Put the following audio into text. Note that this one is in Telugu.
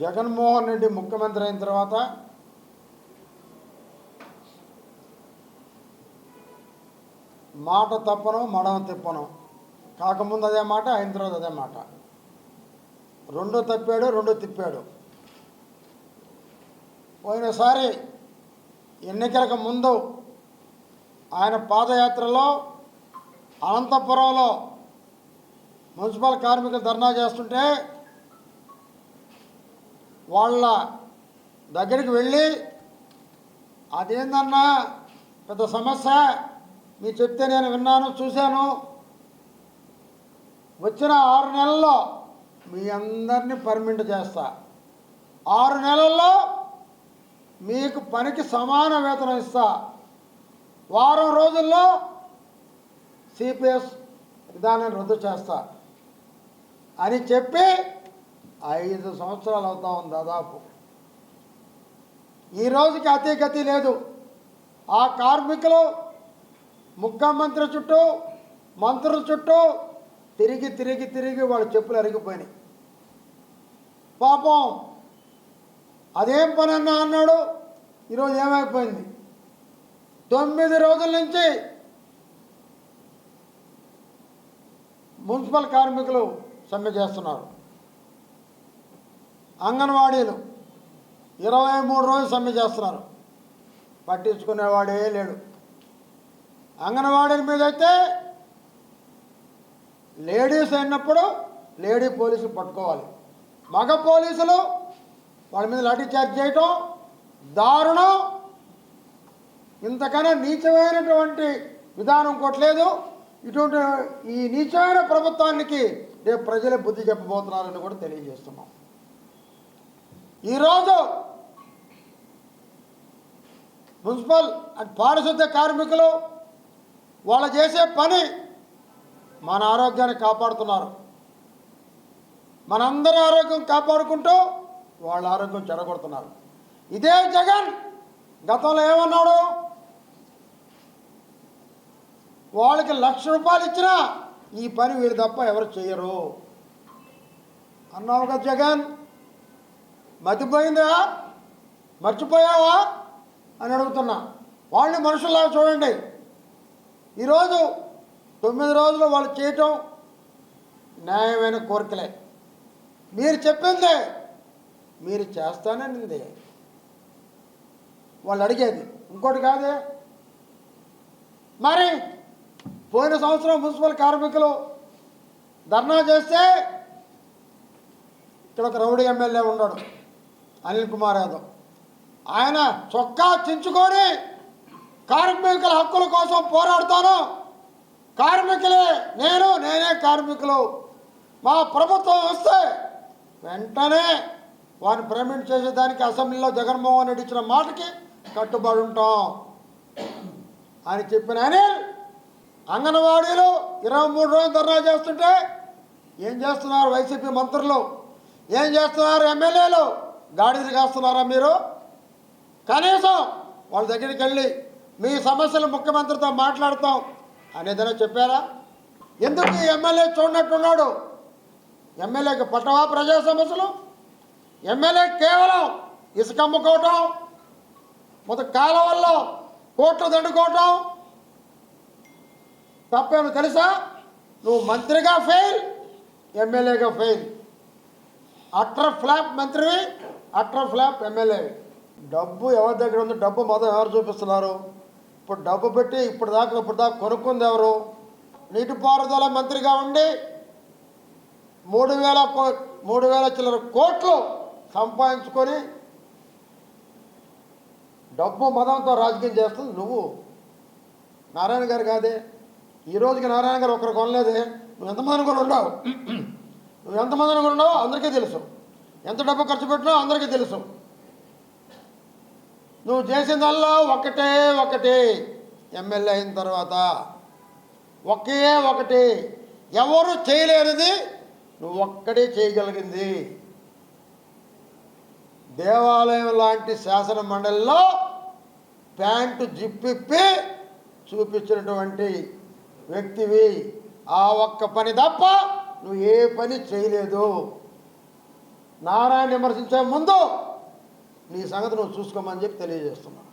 జగన్మోహన్ రెడ్డి ముఖ్యమంత్రి అయిన తర్వాత మాట తప్పను మడమ తిప్పను. కాకముందు అదే మాట అయిన తర్వాత అదే మాట. రెండు తప్పాడు రెండు తిప్పాడు. పోయినసారి ఎన్నికలకు ముందు ఆయన పాదయాత్రలో అనంతపురంలో మున్సిపల్ కార్మికులు ధర్నా చేస్తుంటే వాళ్ళ దగ్గరికి వెళ్ళి అదేందన్నా పెద్ద సమస్య? మీరు చెప్తే నేను విన్నాను చూశాను. వచ్చిన ఆరు నెలల్లో మీ అందరినీ పర్మిట్ చేస్తా. ఆరు నెలల్లో మీకు పనికి సమాన వేతనం ఇస్తా. వారం రోజుల్లో సిపిఎస్ విధానాన్ని రద్దు చేస్తా. అని చెప్పి ఐదు సంవత్సరాలు అవుతా ఉంది దాదాపు. ఈ రోజుకి అతి లేదు. ఆ కార్మికులు ముఖ్యమంత్రి చుట్టూ మంత్రుల చుట్టూ తిరిగి తిరిగి తిరిగి వాళ్ళ చెప్పులు అరిగిపోయినాయి. పాపం అదేం పని అన్నా అన్నాడు ఈరోజు ఏమైపోయింది? తొమ్మిది రోజుల నుంచి మున్సిపల్ కార్మికులు సమ్మె చేస్తున్నారు. అంగన్వాడీలు. ఇరవై మూడు రోజులు సమ్మె చేస్తున్నారు. పట్టించుకునేవాడే లేడు. అంగన్వాడీల మీద అయితే లేడీస్ అయినప్పుడు లేడీ పోలీసులు పట్టుకోవాలి. మగ పోలీసులు వాళ్ళ మీద లాఠీ చార్జ్ చేయటం దారుణం. ఇంతకన్నా నీచమైనటువంటి విధానం కొట్టలేదు ఇటువంటి ఈ నీచమైన ప్రభుత్వానికి రేపు ప్రజలే బుద్ధి చెప్పబోతున్నారని కూడా తెలియజేస్తున్నాం. ఈరోజు మున్సిపల్ అండ్ పారిశుద్ధ కార్మికులు వాళ్ళు చేసే పని మన ఆరోగ్యాన్ని కాపాడుతున్నారు. మనందరి ఆరోగ్యం కాపాడుకుంటూ వాళ్ళ ఆరోగ్యం చెడగొడుతున్నారు. ఇదే జగన్ గతంలో ఏమన్నాడు? వాళ్ళకి లక్ష రూపాయలు ఇచ్చినా ఈ పని వీరు తప్ప ఎవరు చేయరు. అన్నావు కదా జగన్? మతిపోయిందా? మర్చిపోయావా? అని అడుగుతున్నా. వాళ్ళని మనుషుల్లాగా చూడండి. ఈరోజు తొమ్మిది రోజులు వాళ్ళు చేయటం న్యాయమైన కోరికలే. మీరు చెప్పిందే మీరు చేస్తాననింది. వాళ్ళు అడిగేది ఇంకోటి కాదే? మరి పోయిన సంవత్సరం మున్సిపల్ కార్మికులు ధర్నా చేస్తే ఇక్కడ ఒక రౌడీ ఎమ్మెల్యే ఉన్నాడు. అనిల్ కుమార్ యాదవ్. ఆయన చొక్కా చించుకొని కార్మికుల హక్కుల కోసం పోరాడుతాను. కార్మికులే నేను నేనే కార్మికులు. మా ప్రభుత్వం వస్తే వెంటనే వారిని పేమెంట్ చేసేదానికి అసెంబ్లీలో జగన్మోహన్ రెడ్డి ఇచ్చిన మాటకి కట్టుబడి ఉంటాం. అని చెప్పిన అనిల్ అంగన్వాడీలు ఇరవై మూడు రోజులు ధర్నా చేస్తుంటే ఏం చేస్తున్నారు వైసీపీ మంత్రులు? ఏం చేస్తున్నారు ఎమ్మెల్యేలు? గాడిదలు కాస్తున్నారా మీరు? కనీసం వాళ్ళ దగ్గరికి వెళ్ళి మీ సమస్యలు ముఖ్యమంత్రితో మాట్లాడతాం అనేదైనా చెప్పారా? ఎందుకు ఈ ఎమ్మెల్యే చూడనట్టున్నాడు? ఎమ్మెల్యేకి పట్టవా ప్రజా సమస్యలు? ఎమ్మెల్యే కేవలం ఇసుక అమ్ముకోవటం మొదటి కాలవల్లో కోట్లు దండుకోవటం తప్పేమో తెలుసా? నువ్వు మంత్రిగా ఫెయిల్ ఎమ్మెల్యేగా ఫెయిల్ అట్ర ఫ్లాప్ మంత్రివి అట్ర ఫ్లాప్ ఎమ్మెల్యే. డబ్బు ఎవరి దగ్గర ఉంది డబ్బు మొదలు ఎవరు చూపిస్తున్నారు? ఇప్పుడు డబ్బు పెట్టి ఇప్పుడు దాకా ఇప్పుడు దాకా కొనుక్కుంది ఎవరు? నీటిపారుదల మంత్రిగా ఉండి మూడు వేల మూడు వేల చిల్లర కోట్లు సంపాదించుకొని డబ్బు మదంతో రాజకీయం చేస్తుంది నువ్వు. నారాయణ గారు కాదే. ఈ రోజుకి నారాయణ గారు ఒకరు కొనలేదే. నువ్వు ఎంతమందిని కూడా ఉండవు నువ్వు ఎంతమందిని కూడా ఉండవు అందరికీ తెలుసు. ఎంత డబ్బు ఖర్చు పెట్టినా అందరికీ తెలుసు. నువ్వు చేసిందల్లా ఒకటే ఒకటి. ఎమ్మెల్యే అయిన తర్వాత ఒకే ఒకటి. ఎవరు చేయలేనిది నువ్వు ఒక్కడే చేయగలిగింది. దేవాలయం లాంటి శాసన మండలిలో ప్యాంటు జిప్పిప్పి చూపించినటువంటి వ్యక్తివి. ఆ ఒక్క పని తప్ప నువ్వు ఏ పని చేయలేదు. నారాయణ విమర్శించే ముందు నీ సంగతి నువ్వు చూసుకోమని చెప్పి తెలియజేస్తున్నాను.